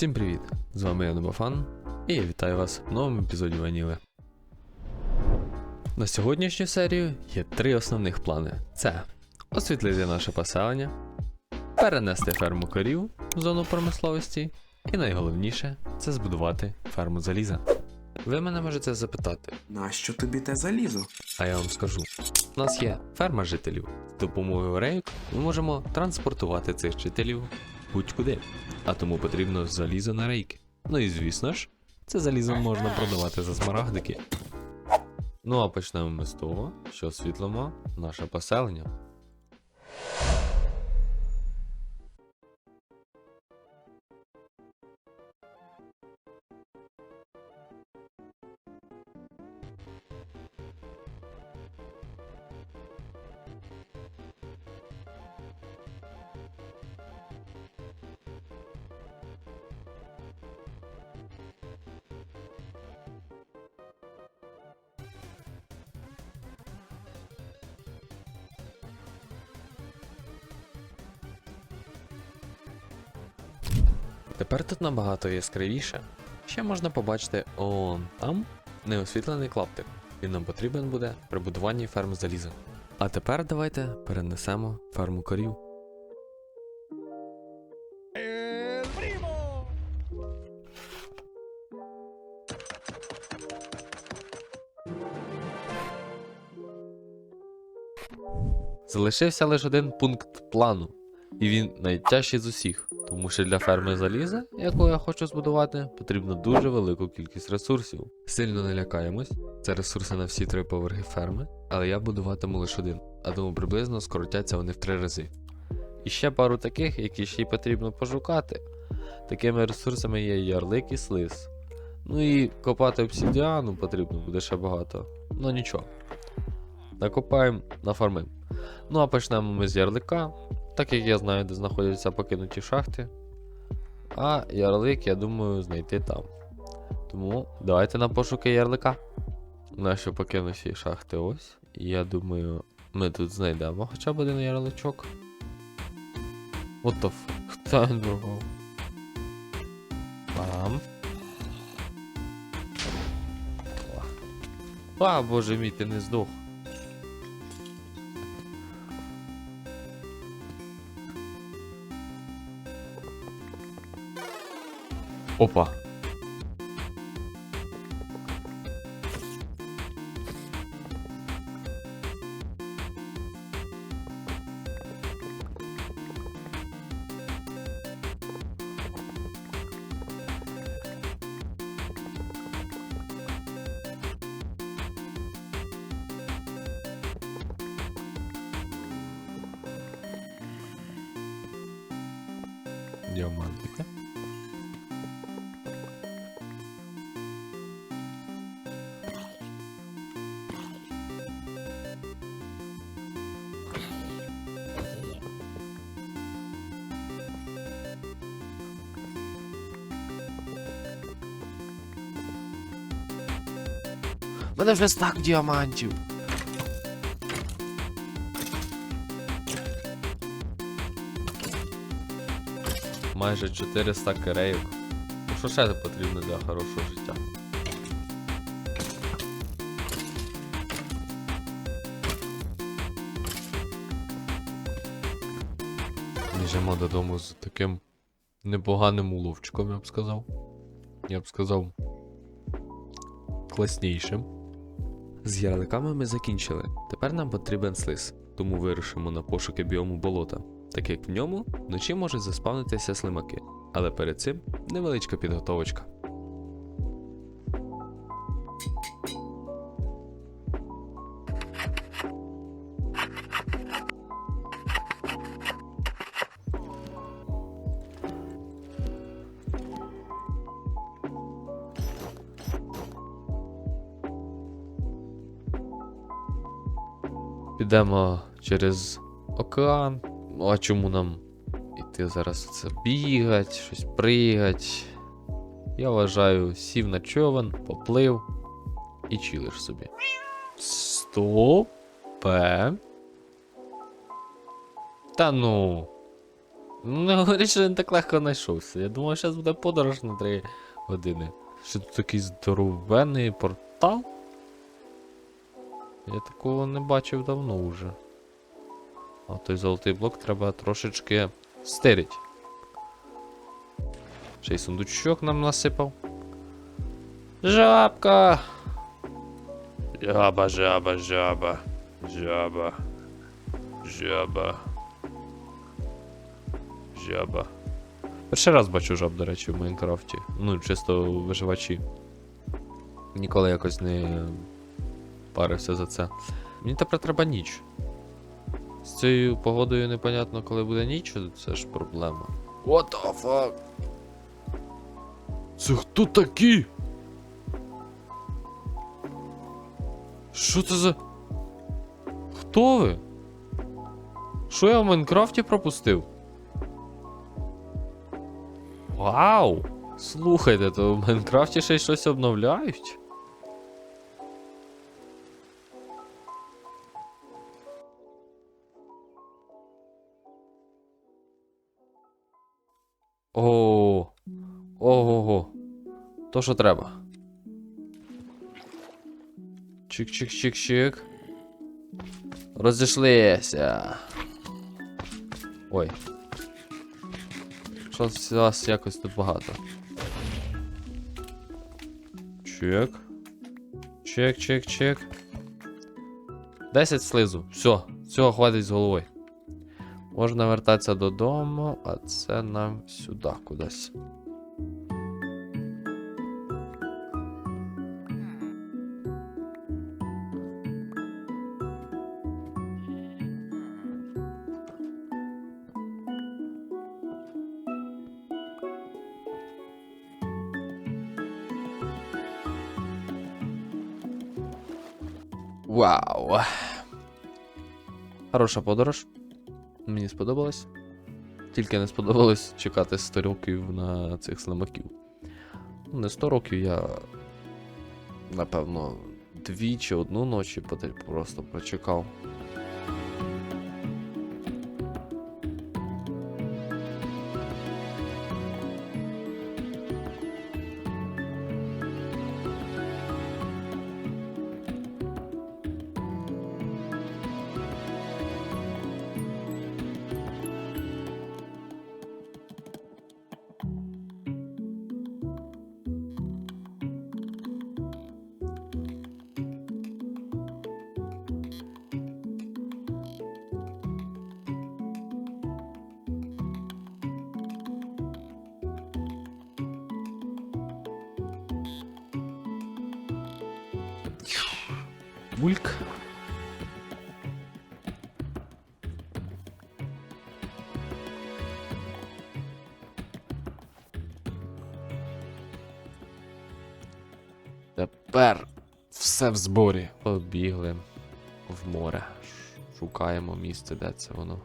Всім привіт! З вами я Нобафан, і я вітаю вас в новому епізоді Ваніли. На сьогоднішню серію є три основних плани: це освітлити наше поселення, перенести ферму корів в зону промисловості, і найголовніше це збудувати ферму заліза. Ви мене можете запитати, Нащо тобі те залізо? а я вам скажу: у нас є ферма жителів. З допомогою рейк ми можемо транспортувати цих жителів будь-куди. А тому потрібно залізо на рейки. Ну і звісно ж, це залізо можна продавати за смарагдики. Ну а почнемо ми з того, що освітлимо наше поселення. Тепер тут набагато яскравіше. Ще можна побачити он там неосвітлений клаптик. Він нам потрібен буде при будуванні ферми заліза. А тепер давайте перенесемо ферму корів. Залишився лише один пункт плану, і він найтяжчий з усіх, тому що для ферми заліза, яку я хочу збудувати, потрібно дуже велику кількість ресурсів. Сильно не лякаємось, це ресурси на всі три поверхи ферми, але я будуватиму лише один, а тому приблизно скоротяться вони в три рази. І ще пару таких, які ще й потрібно пошукати. Такими ресурсами є ярлик і слиз. Ну і копати обсідіану потрібно буде ще багато. Ну нічого. Накопаємо на фарми. Ну а почнемо ми з ярлика, так як я знаю, де знаходяться покинуті шахти. А ярлик, я думаю, знайти там. Тому давайте на пошуки ярлика. Наші покинуті шахти ось. Я думаю, ми тут знайдемо хоча б один ярличок. What the fuck? Хто він бургав? Бам. А, боже мій, ти не здох. Опа. Діамантика. Мене вже стак діамантів. Майже 400 керейок. Ну що ще потрібно для хорошого життя? Біжимо додому з таким непоганим уловчиком, я б сказав. Я б сказав. Класнішим. З ярликами ми закінчили. Тепер нам потрібен слиз, тому вирушимо на пошуки біому болота, так як в ньому вночі можуть заспавнитися слимаки. Але перед цим невеличка підготовочка. Підемо через океан. Ну, а чому нам іти зараз це бігать, щось пригать? Я вважаю, сів на човен, поплив і чилиш собі. Стоп. Пе. Та ну. Не говори, що він так легко знайшовся. Я думав, зараз буде подорож на 3 години. Що тут такий здоровенний портал? Я такого не бачив давно вже. А той золотий блок треба трошечки стирить. Ще й сундучок нам насипав. Жабка! Жаба, жаба, жаба. Жаба. Жаба. Жаба. Перший раз бачу жаб, до речі, в Майнкрафті. Ну, чисто виживачі. Ніколи якось не парився за це. Мені тепер треба ніч. З цією погодою непонятно, коли буде ніч, це ж проблема. What the fuck? Це хто такі? Що це за. Хто ви? Що я в Майнкрафті пропустив? Вау! Слухайте, то в Майнкрафті ще й щось обновляють? О, ого-го. То що треба. Чик-чик-чик-чик. Розійшлися. Ой. Щось вас якось тут багато. Чек. Чек, чек, чек. 10 слизу. Все, цього хватить з головою. Можна вертатися додому, а це нам сюди кудись. Вау. Хороша подорож. Мені сподобалось. Тільки не сподобалось чекати 100 років на цих слимаків. Ну, не 100 років, я. Напевно, дві чи одну ночі просто прочекав. Бульк. Тепер все в зборі. Побігли в море. Шукаємо місце, де це воно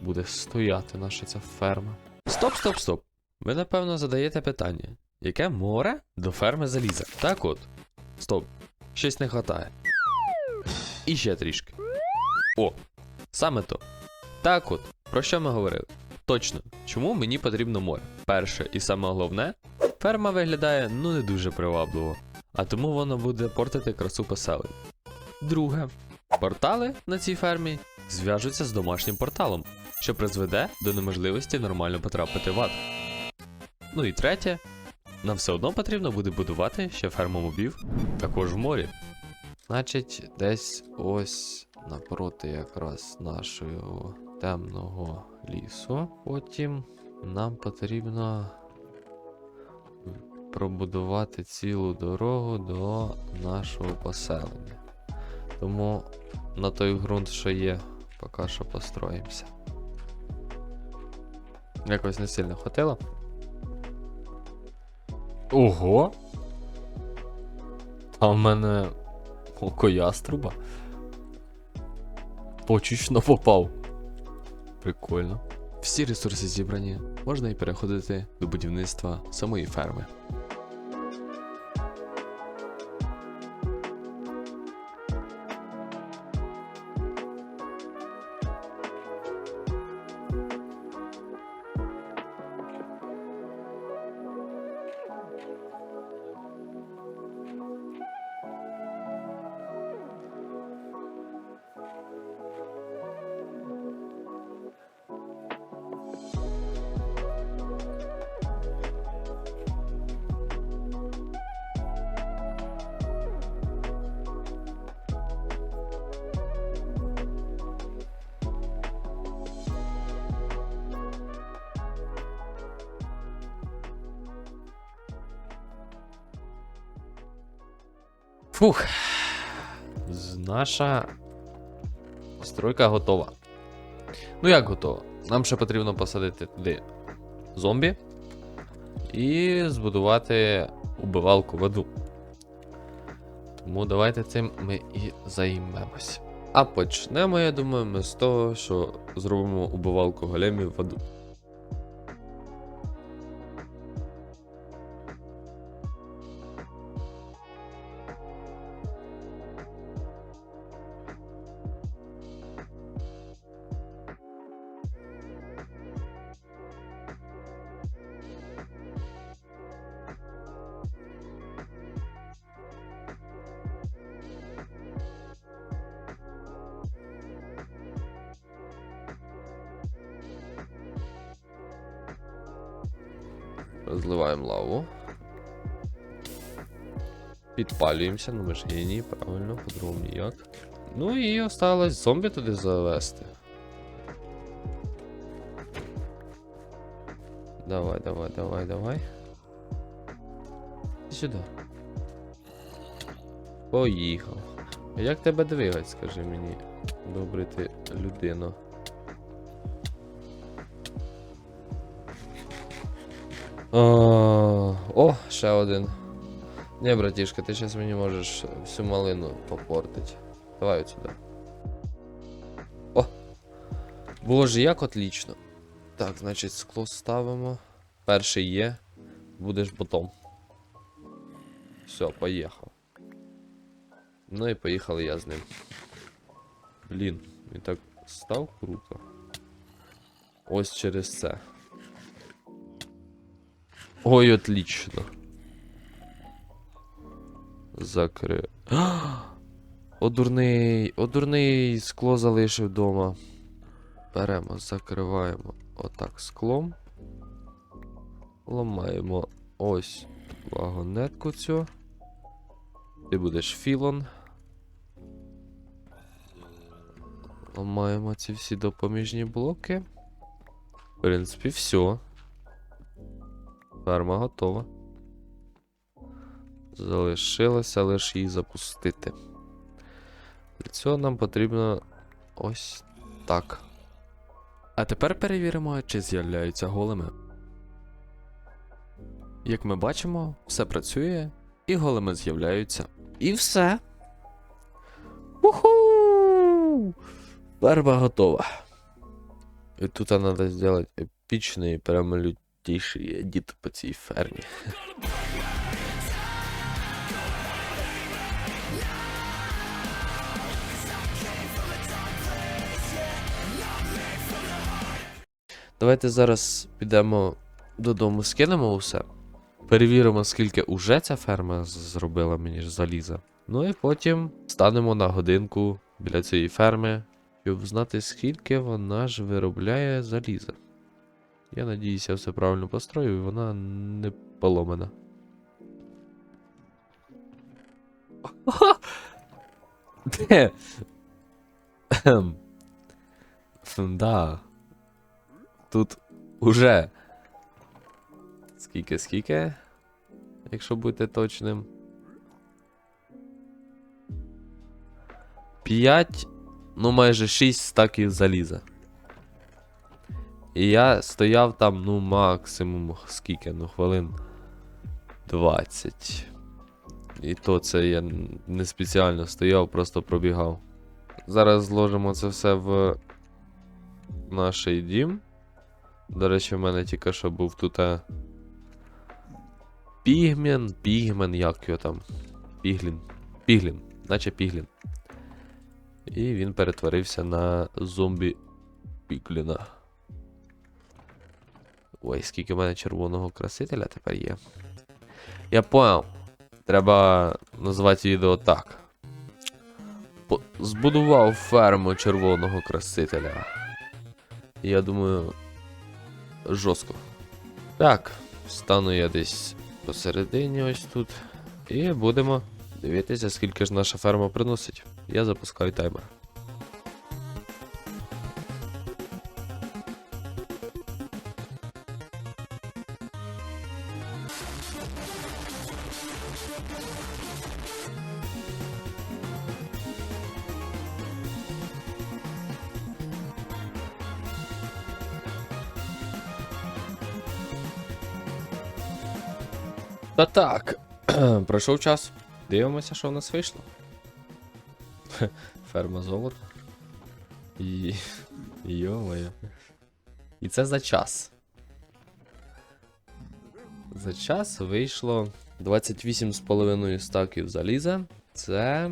буде стояти, наша ця ферма. Стоп, стоп, стоп. Ви напевно задаєте питання: яке море до ферми заліза? Так от. Стоп. Щось не хватає. І ще трішки. О, саме то. Так от, про що ми говорили? Точно, чому мені потрібно море? Перше і саме головне, ферма виглядає ну не дуже привабливо, а тому воно буде портити красу поселень. Друге, портали на цій фермі зв'яжуться з домашнім порталом, що призведе до неможливості нормально потрапити в ад. Ну і третє, нам все одно потрібно буде будувати ще ферму мобів також в морі. Значить, десь ось напроти якраз нашого темного лісу. Потім нам потрібно пробудувати цілу дорогу до нашого поселення. Тому на той ґрунт, що є, поки що построїмося. Якось не сильно хватило. Ого! А в мене око яструба. Почечно попав. Прикольно. Всі ресурси зібрані, можна і переходити до будівництва самої ферми. Фух. Наша стройка готова. Ну як готова? Нам ще потрібно посадити туди зомбі і збудувати убивалку воду. Тому давайте цим ми і займемось. А почнемо, я думаю, ми з того, що зробимо убивалку големів воду. Розливаємо лаву. Підпалюємося, ну ми ж генії, правильно, по-другому ніяк. Ну і осталось зомбі туди завести. Давай, давай, давай, давай. Сюди. Поїхав. Як тебе двигать, скажи мені, добрий ти людина. А, О, ще один. Не, братішка, ти зараз мені можеш всю малину попортити. Давай отсюда. О! Боже, як отлично. Так, значить, скло ставимо. Перший є. Будеш ботом. Все, поїхав. Ну і поїхали я з ним. Блін, він так став круто. Ось через це. Ой, отлично. Закри. О, дурний, о, дурний скло залишив вдома. Беремо, закриваємо отак склом. Ламаємо ось вагонетку цю. Ти будеш філон. Ламаємо ці всі допоміжні блоки. В принципі, все. Ферма готова. Залишилося лише її запустити. Для цього нам потрібно ось так. А тепер перевіримо, чи з'являються големи. Як ми бачимо, все працює, і големи з'являються. І все. Уху! Ферма готова. І тут треба зробити епічний, прямо лютіший едіт по цій фермі. Давайте зараз підемо додому, скинемо усе. Перевіримо, скільки уже ця ферма зробила мені заліза. Ну і потім станемо на годинку біля цієї ферми, щоб знати, скільки вона ж виробляє заліза. Я надіюся, я все правильно построю, і вона не поломана. Да. Тут уже. Скільки, скільки? Якщо бути точним. 5, ну майже 6 стаків заліза. І я стояв там, ну, максимум скільки, ну, хвилин 20. І то це я не спеціально стояв, просто пробігав. Зараз зложимо це все в наш дім. До речі, в мене тільки що був тут. е, Пігмен, пігмен, як його там. Піглін. Піглін, наче піглін. І він перетворився на зомбі Пігліна. Ой, скільки в мене червоного красителя тепер є. Я понял. Треба назвати відео так. По- Збудував ферму червоного красителя. Я думаю. Жорстко. Так, стану я десь посередині ось тут. І будемо дивитися, скільки ж наша ферма приносить. Я запускаю таймер. Так. Пройшов час. Дивимося, що в нас вийшло. Ферма золота. І. Йо-моє. І це за час. За час вийшло 28,5 стаків заліза. Це.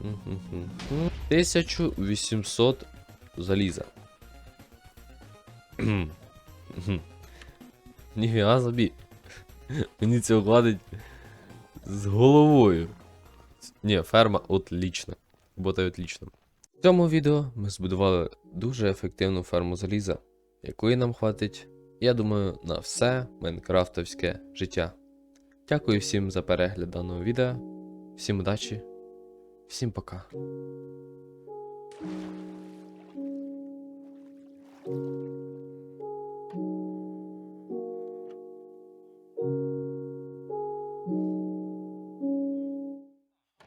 1800 заліза. Ніфіга собі. Мені це гладить з головою. Ні, ферма отлічна. Робота отлічна. В цьому відео ми збудували дуже ефективну ферму заліза, якої нам хватить, я думаю, на все майнкрафтовське життя. Дякую всім за перегляд даного відео. Всім удачі, всім пока.